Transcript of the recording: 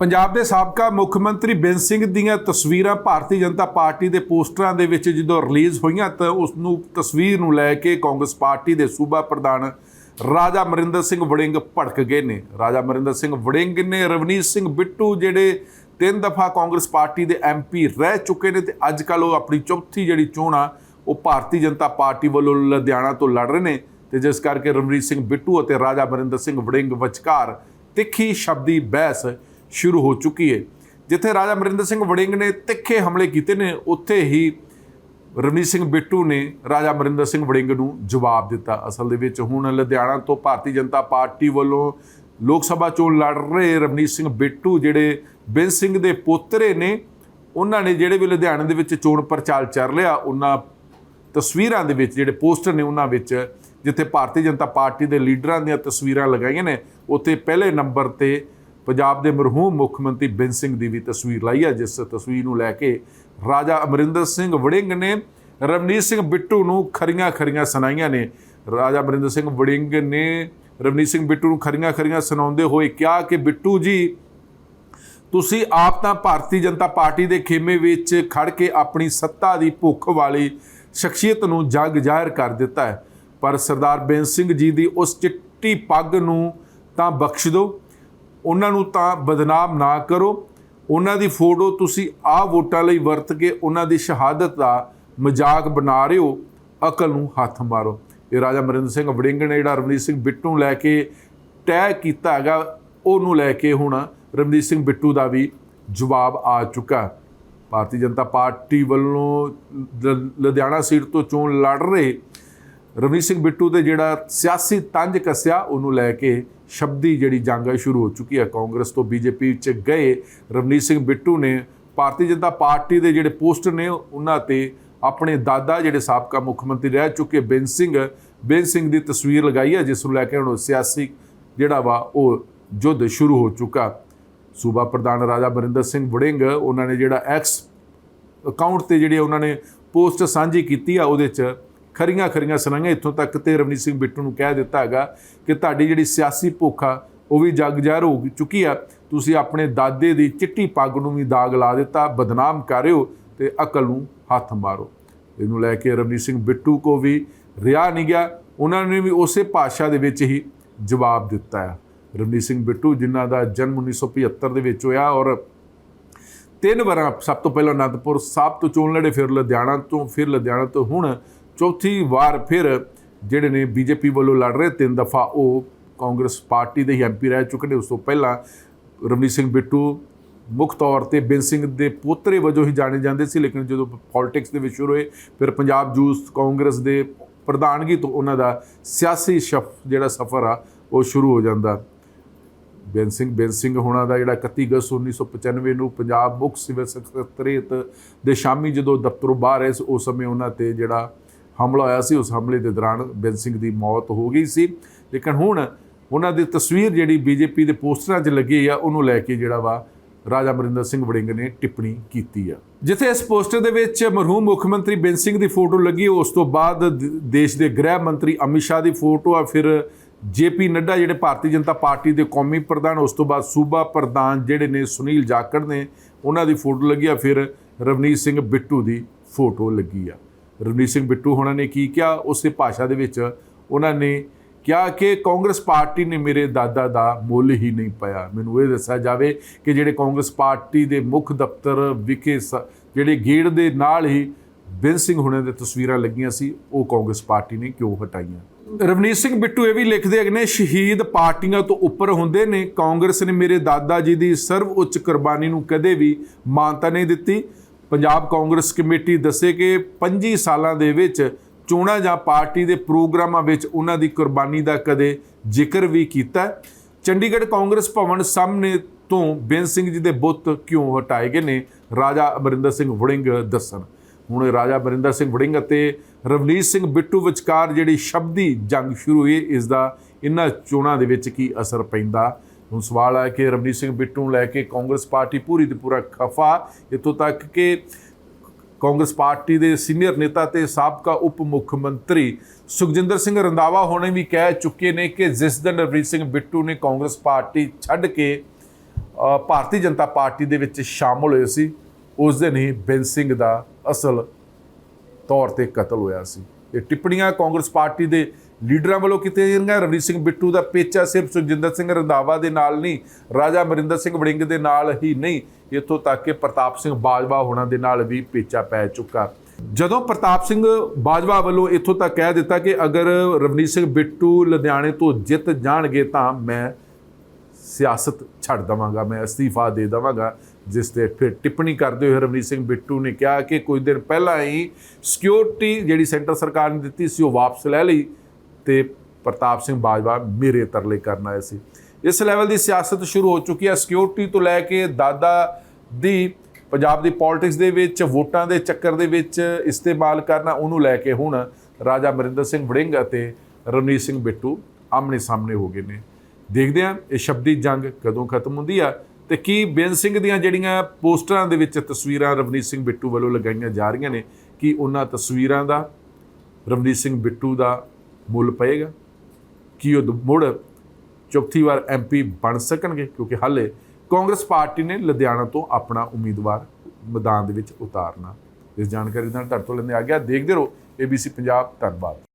ਪੰਜਾਬ ਦੇ ਸਾਬਕਾ ਮੁੱਖ ਮੰਤਰੀ ਬੇਨ ਸਿੰਘ ਦੀਆਂ ਤਸਵੀਰਾਂ ਭਾਰਤੀ ਜਨਤਾ ਪਾਰਟੀ ਦੇ ਪੋਸਟਰਾਂ ਦੇ ਵਿੱਚ ਜਦੋਂ ਰਿਲੀਜ਼ ਹੋਈਆਂ ਤਾਂ ਉਸ ਨੂੰ ਤਸਵੀਰ ਨੂੰ ਲੈ ਕੇ ਕਾਂਗਰਸ ਪਾਰਟੀ ਦੇ ਸੂਬਾ ਪ੍ਰਧਾਨ ਰਾਜਾ ਮਰਿੰਦਰ ਸਿੰਘ ਵੜਿੰਗ ਭੜਕ ਗਏ ਨੇ। ਰਾਜਾ ਮਰਿੰਦਰ ਸਿੰਘ ਵੜਿੰਗ ਨੇ ਰਵਨੀਤ ਸਿੰਘ ਬਿੱਟੂ ਜਿਹੜੇ ਤਿੰਨ ਦਫਾ ਕਾਂਗਰਸ ਪਾਰਟੀ ਦੇ ਐਮਪੀ ਰਹਿ ਚੁੱਕੇ ਨੇ ਤੇ ਅੱਜ ਕੱਲ ਉਹ ਆਪਣੀ ਚੌਥੀ ਜਿਹੜੀ ਚੋਣ ਆ, ਉਹ ਭਾਰਤੀ ਜਨਤਾ ਪਾਰਟੀ ਵੱਲੋਂ ਲੁਧਿਆਣਾ ਤੋਂ ਲੜ ਰਹੇ ਨੇ ਤੇ ਜਿਸ ਕਰਕੇ ਰਵਨੀਤ ਸਿੰਘ ਬਿੱਟੂ ਅਤੇ ਰਾਜਾ ਮਰਿੰਦਰ ਸਿੰਘ ਵੜਿੰਗ ਵਿਚਕਾਰ ਤਿੱਖੀ ਸ਼ਬਦੀ ਬਹਿਸ ਸ਼ੁਰੂ ਹੋ ਚੁੱਕੀ ਹੈ। ਜਿੱਥੇ ਰਾਜਾ ਅਮਰਿੰਦਰ ਸਿੰਘ ਵੜਿੰਗ ਨੇ ਤਿੱਖੇ ਹਮਲੇ ਕੀਤੇ ਨੇ, ਉੱਥੇ ਹੀ ਰਵਨੀਤ ਸਿੰਘ ਬਿੱਟੂ ਨੇ ਰਾਜਾ ਅਮਰਿੰਦਰ ਸਿੰਘ ਵੜਿੰਗ ਨੂੰ ਜਵਾਬ ਦਿੱਤਾ। ਅਸਲ ਦੇ ਵਿੱਚ ਹੁਣ ਲੁਧਿਆਣਾ ਤੋਂ ਭਾਰਤੀ ਜਨਤਾ ਪਾਰਟੀ ਵੱਲੋਂ ਲੋਕ ਸਭਾ ਚੋਣ ਲੜ ਰਹੇ ਰਵਨੀਤ ਸਿੰਘ ਬਿੱਟੂ, ਜਿਹੜੇ ਬਿੰਦ ਸਿੰਘ ਦੇ ਪੋਤਰੇ ਨੇ, ਉਹਨਾਂ ਨੇ ਜਿਹੜੇ ਵੀ ਲੁਧਿਆਣੇ ਦੇ ਵਿੱਚ ਚੋਣ ਪ੍ਰਚਾਰ ਚੱਲ ਰਿਹਾ, ਉਹਨਾਂ ਤਸਵੀਰਾਂ ਦੇ ਵਿੱਚ, ਜਿਹੜੇ ਪੋਸਟਰ ਨੇ ਉਹਨਾਂ ਵਿੱਚ, ਜਿੱਥੇ ਭਾਰਤੀ ਜਨਤਾ ਪਾਰਟੀ ਦੇ ਲੀਡਰਾਂ ਦੀਆਂ ਤਸਵੀਰਾਂ ਲਗਾਈਆਂ ਨੇ, ਉੱਥੇ ਪਹਿਲੇ ਨੰਬਰ ਤੇ ਪੰਜਾਬ ਦੇ ਮਰਹੂਮ ਮੁੱਖ ਮੰਤਰੀ ਬਿੰਨ ਸਿੰਘ ਦੀ ਵੀ ਤਸਵੀਰ ਲਾਈ ਹੈ, ਜਿਸ ਤਸਵੀਰ ਨੂੰ ਲੈ ਕੇ ਰਾਜਾ ਅਮਰਿੰਦਰ ਸਿੰਘ ਵੜਿੰਗ ਨੇ ਰਵਨੀਤ ਸਿੰਘ ਬਿੱਟੂ ਨੂੰ ਖਰੀਆਂ ਖਰੀਆਂ ਸੁਣਾਈਆਂ ਨੇ। ਰਾਜਾ ਅਮਰਿੰਦਰ ਸਿੰਘ ਵੜਿੰਗ ਨੇ ਰਵਨੀਤ ਸਿੰਘ ਬਿੱਟੂ ਨੂੰ ਖਰੀਆਂ ਖਰੀਆਂ ਸੁਣਾਉਂਦੇ ਹੋਏ ਕਿਹਾ ਕਿ ਬਿੱਟੂ ਜੀ, ਤੁਸੀਂ ਆਪ ਤਾਂ ਭਾਰਤੀ ਜਨਤਾ ਪਾਰਟੀ ਦੇ ਖੇਮੇ ਵਿੱਚ ਖੜ ਕੇ ਆਪਣੀ ਸੱਤਾ ਦੀ ਭੁੱਖ ਵਾਲੀ ਸ਼ਖਸੀਅਤ ਨੂੰ ਜਗ ਜ਼ਾਹਿਰ ਕਰ ਦਿੱਤਾ ਹੈ। ਪਰ ਸਰਦਾਰ ਬੇਨ ਸਿੰਘ ਜੀ ਦੀ ਉਸ ਚਿੱਟੀ ਪੱਗ ਨੂੰ ਤਾਂ ਬਖਸ਼ ਦਿਓ। ਉਹਨਾਂ ਨੂੰ ਤਾਂ ਬਦਨਾਮ ਨਾ ਕਰੋ। ਉਹਨਾਂ ਦੀ ਫੋਟੋ ਤੁਸੀਂ ਆ ਵੋਟਾਂ ਲਈ ਵਰਤ ਕੇ ਉਹਨਾਂ ਦੀ ਸ਼ਹਾਦਤ ਦਾ ਮਜ਼ਾਕ ਬਣਾ ਰਹੇ ਹੋ। ਅਕਲ ਨੂੰ ਹੱਥ ਮਾਰੋ। ਇਹ ਰਾਜਾ ਮਰਿੰਦਰ ਸਿੰਘ ਵੜਿੰਗ ਨੇ ਜਿਹੜਾ ਰਵਨੀਤ ਸਿੰਘ ਬਿੱਟੂ ਨੂੰ ਲੈ ਕੇ ਤੈਅ ਕੀਤਾ ਹੈਗਾ, ਉਹਨੂੰ ਲੈ ਕੇ ਹੁਣ ਰਵਨੀਤ ਸਿੰਘ ਬਿੱਟੂ ਦਾ ਵੀ ਜਵਾਬ ਆ ਚੁੱਕਾ। ਭਾਰਤੀ ਜਨਤਾ ਪਾਰਟੀ ਵੱਲੋਂ ਲ- ਲੁਧਿਆਣਾ ਸੀਟ ਤੋਂ ਚੋਣ ਲੜ ਰਹੇ ਰਵਨੀਤ ਸਿੰਘ ਬਿੱਟੂ ਤੇ ਜਿਹੜਾ ਸਿਆਸੀ ਤੰਜ ਕੱਸਿਆ, ਉਹਨੂੰ ਲੈ ਕੇ ਸ਼ਬਦੀ ਜਿਹੜੀ ਜੰਗ ਹੈ ਸ਼ੁਰੂ ਹੋ ਚੁੱਕੀ ਹੈ ਕਾਂਗਰਸ ਤੋਂ ਬੀਜੇਪੀ 'ਚ ਗਏ ਰਵਨੀਤ ਸਿੰਘ ਬਿੱਟੂ ਨੇ। ਭਾਰਤੀ ਜਨਤਾ ਪਾਰਟੀ ਦੇ ਜਿਹੜੇ ਪੋਸਟਰ ਨੇ, ਉਹਨਾਂ ਤੇ ਆਪਣੇ ਦਾਦਾ ਜਿਹੜੇ ਸਾਬਕਾ ਮੁੱਖ ਮੰਤਰੀ ਰਹਿ ਚੁੱਕੇ, ਬੇਨ ਸਿੰਘ। ਬੇਨ ਸਿੰਘ ਦੀ ਤਸਵੀਰ ਲਗਾਈ ਹੈ ਜਿਸ ਨੂੰ ਲੈ ਕੇ ਹੁਣ ਸਿਆਸੀ ਜਿਹੜਾ ਵਾ, ਉਹ ਯੁੱਧ ਸ਼ੁਰੂ ਹੋ ਚੁੱਕਾ। ਸੂਬਾ ਪ੍ਰਧਾਨ ਰਾਜਾ ਬਰਿੰਦਰ ਸਿੰਘ ਵੜਿੰਗ, ਉਹਨਾਂ ਨੇ ਜਿਹੜਾ ਐਕਸ ਅਕਾਊਂਟ ਤੇ ਜਿਹੜੀ ਉਹਨਾਂ ਨੇ ਪੋਸਟ ਸਾਂਝੀ ਕੀਤੀ ਆ, ਉਹਦੇ 'ਚ ਖਰੀਆਂ ਖਰੀਆਂ ਸੁਣਾਈਆਂ, ਇੱਥੋਂ ਤੱਕ ਤੇ ਰਵਨੀਤ ਸਿੰਘ ਬਿੱਟੂ ਨੂੰ ਕਹਿ ਦਿੱਤਾ ਹੈਗਾ ਕਿ ਤੁਹਾਡੀ ਜਿਹੜੀ ਸਿਆਸੀ ਭੁੱਖ ਆ, ਉਹ ਵੀ ਜਗ ਜ਼ਾਹਿਰ ਹੋ ਚੁੱਕੀ ਆ। ਤੁਸੀਂ ਆਪਣੇ ਦਾਦੇ ਦੀ ਚਿੱਟੀ ਪੱਗ ਨੂੰ ਵੀ ਦਾਗ ਲਾ ਦਿੱਤਾ, ਬਦਨਾਮ ਕਰ ਰਹੇ ਹੋ ਤੇ ਅਕਲ ਨੂੰ ਹੱਥ ਮਾਰੋ। ਇਹਨੂੰ ਲੈ ਕੇ ਰਵਨੀਤ ਸਿੰਘ ਬਿੱਟੂ ਕੋ ਵੀ ਰਿਆ ਨਹੀਂ ਗਿਆ। ਉਹਨਾਂ ਨੇ ਵੀ ਉਸੇ ਭਾਸ਼ਾ ਦੇ ਵਿੱਚ ਹੀ ਜਵਾਬ ਦਿੱਤਾ ਹੈ। ਰਵਨੀਤ ਸਿੰਘ ਬਿੱਟੂ, ਜਿਨ੍ਹਾਂ ਦਾ ਜਨਮ 1975 ਦੇ ਵਿੱਚ ਹੋਇਆ ਔਰ ਤਿੰਨ ਵਾਰਾਂ ਸਭ ਤੋਂ ਪਹਿਲਾਂ ਅਨੰਦਪੁਰ ਸਾਹਿਬ ਤੋਂ ਚੋਣ ਲੜੇ, ਫਿਰ ਲੁਧਿਆਣਾ ਤੋਂ, ਫਿਰ ਲੁਧਿਆਣਾ ਤੋਂ ਹੁਣ ਚੌਥੀ ਵਾਰ ਫਿਰ ਜਿਹੜੇ ਨੇ ਬੀਜੇਪੀ ਵੱਲੋਂ ਲੜ ਰਹੇ, ਤਿੰਨ ਦਫਾ ਉਹ ਕਾਂਗਰਸ ਪਾਰਟੀ ਦੇ ਹੀ ਐਮਪੀ ਰਹਿ ਚੁੱਕੇ ਨੇ। ਉਸ ਤੋਂ ਪਹਿਲਾਂ ਰਵਨੀਤ ਸਿੰਘ ਬਿੱਟੂ ਮੁੱਖ ਤੌਰ ਤੇ ਬਿੰਨ ਸਿੰਘ ਦੇ ਪੋਤਰੇ ਵਜੋਂ ਹੀ ਜਾਣੇ ਜਾਂਦੇ ਸੀ, ਲੇਕਿਨ ਜਦੋਂ ਪੋਲਿਟਿਕਸ ਦੇ ਵਿੱਚ ਸ਼ੁਰੂ ਹੋਏ, ਫਿਰ ਪੰਜਾਬ ਯੂਥ ਕਾਂਗਰਸ ਦੇ ਪ੍ਰਧਾਨਗੀ ਤੋਂ ਉਹਨਾਂ ਦਾ ਸਿਆਸੀ ਸ਼ਫ, ਜਿਹੜਾ ਸਫ਼ਰ ਆ, ਉਹ ਸ਼ੁਰੂ ਹੋ ਜਾਂਦਾ। ਬੇਨ ਸਿੰਘ ਬੇਨ ਸਿੰਘ ਹੋਣਾ ਦਾ ਜਿਹੜਾ 31 ਅਗਸਤ 1995 ਨੂੰ ਪੰਜਾਬ ਮੁੱਖ ਸਿਵਲ ਸਕੱਤਰੇਤ ਦੇ ਸ਼ਾਮੀ ਜਦੋਂ ਦਫ਼ਤਰੋਂ ਬਾਹਰ ਆਏ ਸੀ, ਉਸ ਸਮੇਂ ਉਹਨਾਂ ਤੇ ਜਿਹੜਾ ਹਮਲਾ ਹੋਇਆ ਸੀ, ਉਸ ਹਮਲੇ ਦੇ ਦੌਰਾਨ ਬੇਨ ਸਿੰਘ ਦੀ ਮੌਤ ਹੋ ਗਈ ਸੀ। ਲੇਕਿਨ ਹੁਣ ਉਹਨਾਂ ਦੀ ਤਸਵੀਰ ਜਿਹੜੀ ਬੀਜੇਪੀ ਦੇ ਪੋਸਟਰਾਂ 'ਚ ਲੱਗੀ ਆ, ਉਹਨੂੰ ਲੈ ਕੇ ਜਿਹੜਾ ਵਾ ਰਾਜਾ ਅਮਰਿੰਦਰ ਸਿੰਘ ਵੜਿੰਗ ਨੇ ਟਿੱਪਣੀ ਕੀਤੀ ਆ। ਜਿੱਥੇ ਇਸ ਪੋਸਟਰ ਦੇ ਵਿੱਚ ਮਰਹੂਮ ਮੁੱਖ ਮੰਤਰੀ ਬੇਨ ਸਿੰਘ ਦੀ ਫੋਟੋ ਲੱਗੀ, ਉਸ ਤੋਂ ਬਾਅਦ ਦੇਸ਼ ਦੇ ਗ੍ਰਹਿ ਮੰਤਰੀ ਅਮਿਤ ਸ਼ਾਹ ਦੀ ਫੋਟੋ ਆ, ਫਿਰ ਜੇਪੀ ਨੱਡਾ ਜਿਹੜੇ ਭਾਰਤੀ ਜਨਤਾ ਪਾਰਟੀ ਦੇ ਕੌਮੀ ਪ੍ਰਧਾਨ, ਉਸ ਤੋਂ ਬਾਅਦ ਸੂਬਾ ਪ੍ਰਧਾਨ ਜਿਹੜੇ ਨੇ ਸੁਨੀਲ ਜਾਖੜ ਨੇ, ਉਹਨਾਂ ਦੀ ਫੋਟੋ ਲੱਗੀ ਆ, ਫਿਰ ਰਵਨੀਤ ਸਿੰਘ ਬਿੱਟੂ ਦੀ ਫੋਟੋ ਲੱਗੀ ਆ। ਰਵਨੀਤ ਸਿੰਘ ਬਿੱਟੂ ਹੋਣਾ ਨੇ ਕੀ ਕਿਹਾ, ਉਸੇ ਭਾਸ਼ਾ ਦੇ ਵਿੱਚ ਉਹਨਾਂ ਨੇ ਕਿਹਾ ਕਿ ਕਾਂਗਰਸ ਪਾਰਟੀ ਨੇ ਮੇਰੇ ਦਾਦਾ ਦਾ ਮੁੱਲ ਹੀ ਨਹੀਂ ਪਾਇਆ। ਮੈਨੂੰ ਇਹ ਦੱਸਿਆ ਜਾਵੇ ਕਿ ਜਿਹੜੇ ਕਾਂਗਰਸ ਪਾਰਟੀ ਦੇ ਮੁੱਖ ਦਫ਼ਤਰ ਵਿਖੇ ਸ- ਜਿਹੜੇ ਗੇੜ ਦੇ ਨਾਲ ਹੀ ਬਿੰਨ ਸਿੰਘ ਹੁਣੇ ਦੇ ਤਸਵੀਰਾਂ ਲੱਗੀਆਂ ਸੀ, ਉਹ ਕਾਂਗਰਸ ਪਾਰਟੀ ਨੇ ਕਿਉਂ ਹਟਾਈਆਂ? ਰਵਨੀਤ ਸਿੰਘ ਬਿੱਟੂ ਇਹ ਵੀ ਲਿਖਦੇ ਹੈਗੇ ਨੇ, ਸ਼ਹੀਦ ਪਾਰਟੀਆਂ ਤੋਂ ਉੱਪਰ ਹੁੰਦੇ ਨੇ, ਕਾਂਗਰਸ ਨੇ ਮੇਰੇ ਦਾਦਾ ਜੀ ਦੀ ਸਰਵ ਉੱਚ ਕੁਰਬਾਨੀ ਨੂੰ ਕਦੇ ਵੀ ਮਾਨਤਾ ਨਹੀਂ ਦਿੱਤੀ। ਪੰਜਾਬ ਕਾਂਗਰਸ ਕਮੇਟੀ ਦੱਸੇ ਕਿ 25 ਸਾਲਾਂ ਦੇ ਵਿੱਚ ਚੋਣਾਂ ਜਾਂ ਪਾਰਟੀ ਦੇ ਪ੍ਰੋਗਰਾਮਾਂ ਵਿੱਚ ਉਹਨਾਂ ਦੀ ਕੁਰਬਾਨੀ ਦਾ ਕਦੇ ਜ਼ਿਕਰ ਵੀ ਕੀਤਾ। ਚੰਡੀਗੜ੍ਹ ਕਾਂਗਰਸ ਭਵਨ ਸਾਹਮਣੇ ਤੋਂ ਬੇਨ ਸਿੰਘ ਜੀ ਦੇ ਬੁੱਤ ਕਿਉਂ ਹਟਾਏ ਗਏ ਨੇ? ਰਾਜਾ ਅਮਰਿੰਦਰ ਸਿੰਘ ਵੜਿੰਗ ਦੱਸਣ। ਹੁਣ ਰਾਜਾ ਅਮਰਿੰਦਰ ਸਿੰਘ ਵੜਿੰਗ ਅਤੇ ਰਵਨੀਤ ਸਿੰਘ ਬਿੱਟੂ ਵਿਚਕਾਰ ਜਿਹੜੀ ਸ਼ਬਦੀ ਜੰਗ ਸ਼ੁਰੂ ਹੋਈ, ਇਸ ਦਾ ਇਹਨਾਂ ਚੋਣਾਂ ਦੇ ਵਿੱਚ ਕੀ ਅਸਰ ਪੈਂਦਾ ਹੁਣ ਸਵਾਲ ਹੈ ਕਿ ਰਵਨੀਤ ਸਿੰਘ ਬਿੱਟੂ ਨੂੰ ਲੈ ਕੇ ਕਾਂਗਰਸ ਪਾਰਟੀ ਪੂਰੀ ਤੇ ਪੂਰਾ ਖਫਾ, ਇੱਥੋਂ ਤੱਕ ਕਿ ਕਾਂਗਰਸ ਪਾਰਟੀ ਦੇ ਸੀਨੀਅਰ ਨੇਤਾ ਤੇ ਸਾਬਕਾ ਉਪ ਮੁੱਖ ਮੰਤਰੀ ਸੁਖਜਿੰਦਰ ਸਿੰਘ ਰੰਦਾਵਾ ਹੋਣੇ ਵੀ ਕਹਿ ਚੁੱਕੇ ਨੇ ਕਿ ਜਿਸ ਦਿਨ ਰਵਨੀਤ ਸਿੰਘ ਬਿੱਟੂ ਨੇ ਕਾਂਗਰਸ ਪਾਰਟੀ ਛੱਡ ਕੇ ਭਾਰਤੀ ਜਨਤਾ ਪਾਰਟੀ ਦੇ ਵਿੱਚ ਸ਼ਾਮਲ ਹੋਏ ਸੀ, ਉਸ ਦਿਨ ਹੀ ਬੇਨ ਸਿੰਘ ਦਾ ਅਸਲ ਤੌਰ ਤੇ ਕਤਲ ਹੋਇਆ ਸੀ। ਇਹ ਟਿੱਪਣੀਆਂ ਕਾਂਗਰਸ ਪਾਰਟੀ ਦੇ ਲੀਡਰਾਂ ਵੱਲੋਂ ਕੀਤੀਆਂ ਜਾਂਦੀਆਂ ਰਵਨੀਤ ਸਿੰਘ ਬਿੱਟੂ ਦਾ ਪੇਚਾ ਸਿਰਫ ਸੁਖਜਿੰਦਰ ਸਿੰਘ ਰੰਧਾਵਾ ਦੇ ਨਾਲ ਨਹੀਂ, ਰਾਜਾ ਮਰਿੰਦਰ ਸਿੰਘ ਵੜਿੰਗ ਦੇ ਨਾਲ ਹੀ ਨਹੀਂ। ਇੱਥੋਂ ਤੱਕ ਕਿ ਪ੍ਰਤਾਪ ਸਿੰਘ ਬਾਜਵਾ ਹੋਣਾ ਦੇ ਨਾਲ ਵੀ ਪੇਚਾ ਪੈ ਚੁੱਕਾ। ਜਦੋਂ ਪ੍ਰਤਾਪ ਸਿੰਘ ਬਾਜਵਾ ਵੱਲੋਂ ਇੱਥੋਂ ਤੱਕ ਕਹਿ ਦਿੱਤਾ ਕਿ ਅਗਰ ਰਵਨੀਤ ਸਿੰਘ ਬਿੱਟੂ ਲੁਧਿਆਣੇ ਤੋਂ ਜਿੱਤ ਜਾਣਗੇ ਤਾਂ ਮੈਂ ਸਿਆਸਤ ਛੱਡ ਦਵਾਂਗਾ, ਮੈਂ ਅਸਤੀਫਾ ਦੇ ਦਵਾਂਗਾ। ਜਿਸ ਤੇ ਫਿਰ ਟਿੱਪਣੀ ਕਰਦੇ ਹੋਏ ਰਵਨੀਤ ਸਿੰਘ ਬਿੱਟੂ ਨੇ ਕਿਹਾ ਕਿ ਕੁਝ ਦਿਨ ਪਹਿਲਾਂ ਹੀ ਸਿਕਿਉਰਿਟੀ ਜਿਹੜੀ ਸੈਂਟਰ ਸਰਕਾਰ ਨੇ ਦਿੱਤੀ ਸੀ ਉਹ ਵਾਪਸ ਲੈ ਲਈ। ਤੇ ਪ੍ਰਤਾਪ ਸਿੰਘ ਬਾਜਵਾ ਮੇਰੇ ਤਰਲੇ ਕਰਨ ਆਏ ਸੀ। ਇਸ ਲੈਵਲ ਦੀ ਸਿਆਸਤ ਸ਼ੁਰੂ ਹੋ ਚੁੱਕੀ ਹੈ। ਸਿਕਿਉਰਿਟੀ ਤੋਂ ਲੈ ਕੇ ਦਾਦਾ ਦੀ, ਪੰਜਾਬ ਦੀ ਪੋਲਿਟਿਕਸ ਦੇ ਵਿੱਚ, ਵੋਟਾਂ ਦੇ ਚੱਕਰ ਦੇ ਵਿੱਚ ਇਸਤੇਮਾਲ ਕਰਨਾ, ਉਹਨੂੰ ਲੈ ਕੇ ਹੁਣ ਰਾਜਾ ਮਰਿੰਦਰ ਸਿੰਘ ਵੜਿੰਗ ਅਤੇ ਰਵਨੀਤ ਸਿੰਘ ਬਿੱਟੂ ਆਮਣੇ ਸਾਹਮਣੇ ਹੋ ਗਏ ਨੇ। ਦੇਖਦੇ ਹਾਂ ਇਹ ਸ਼ਬਦੀ ਜੰਗ ਕਦੋਂ ਖਤਮ ਹੁੰਦੀ ਆ ਤੇ ਕੀ ਬੇਨ ਸਿੰਘ ਦੀਆਂ ਜਿਹੜੀਆਂ ਪੋਸਟਰਾਂ ਦੇ ਵਿੱਚ ਤਸਵੀਰਾਂ ਰਵਨੀਤ ਸਿੰਘ ਬਿੱਟੂ ਵੱਲੋਂ ਲਗਾਈਆਂ ਜਾ ਰਹੀਆਂ ਨੇ, ਕਿ ਉਹਨਾਂ ਤਸਵੀਰਾਂ ਦਾ, ਰਵਨੀਤ ਸਿੰਘ ਬਿੱਟੂ ਦਾ ਮੁੱਲ ਪਏਗਾ? ਕੀ ਉਹ ਮੁੜ ਚੌਥੀ ਵਾਰ ਐਮਪੀ ਬਣ ਸਕਣਗੇ? ਕਿਉਂਕਿ ਹਾਲੇ ਕਾਂਗਰਸ ਪਾਰਟੀ ਨੇ ਲੁਧਿਆਣਾ ਤੋਂ ਆਪਣਾ ਉਮੀਦਵਾਰ ਮੈਦਾਨ ਦੇ ਵਿੱਚ ਉਤਾਰਨਾ। ਇਸ ਜਾਣਕਾਰੀ ਨਾਲ ਤੁਹਾਡੇ ਤੋਂ ਲੈਂਦੇ ਆ ਗਿਆ। ਦੇਖਦੇ ਰਹੋ ABC ਪੰਜਾਬ। ਧੰਨਵਾਦ।